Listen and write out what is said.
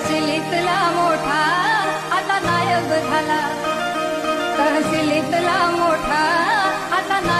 तहसीलीतला मोठा आता नायक झाला. तहसीलीतला मोठा आता नायब